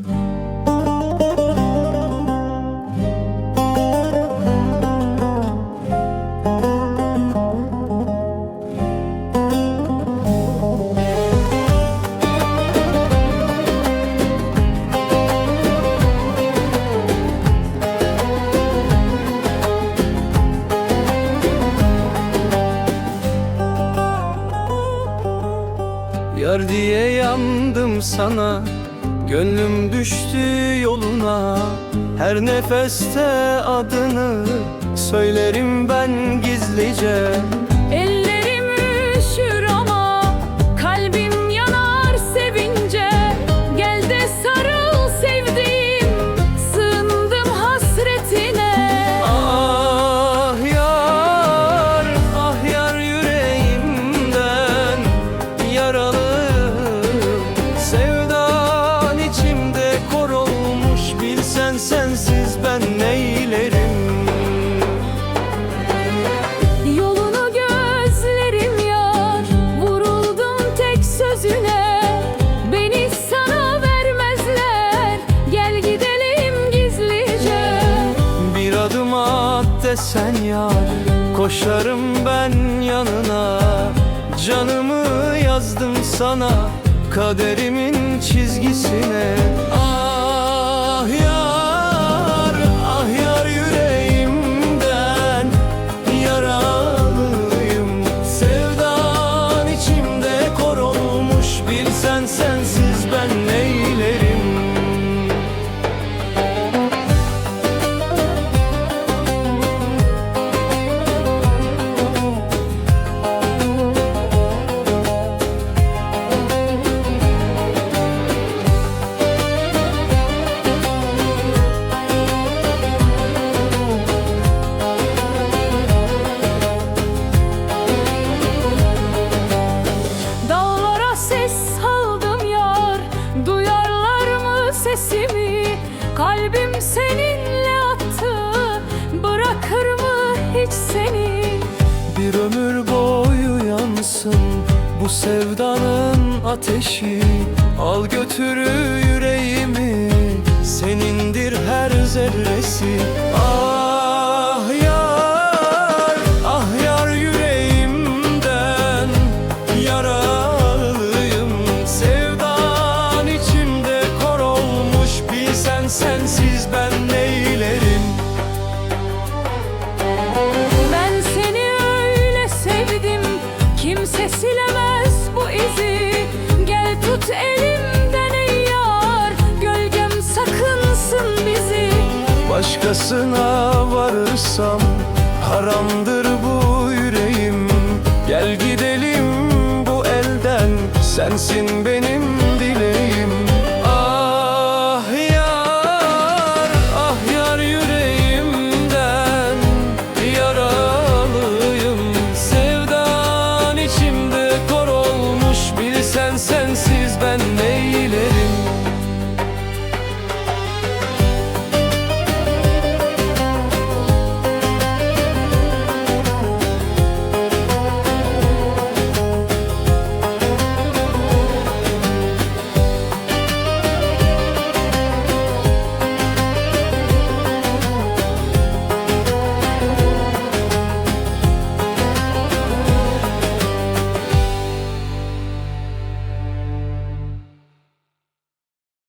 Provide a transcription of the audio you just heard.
Yar diye yandım sana. Gönlüm düştü yoluna Her nefeste adını Söylerim ben gizlice bilsen sensiz ben neylerim? Yolunu gözlerim yar Vuruldum tek sözüne. Beni sana vermezler Gel gidelim gizlice. Bir adım at desen yar Koşarım ben yanına. Canımı yazdım sana Kaderimin çizgisine. Ah ses saldım yar. Duyarlar mı sesimi? Kalbim seninle attı. Bırakır mı hiç seni? Bir ömür boyu yansın bu sevdanın ateşi. Al götür yüreğimi senindir her zerresi. Ah Başkasına varırsam haramdır bu yüreğim. Gel gidelim bu elden sensin benim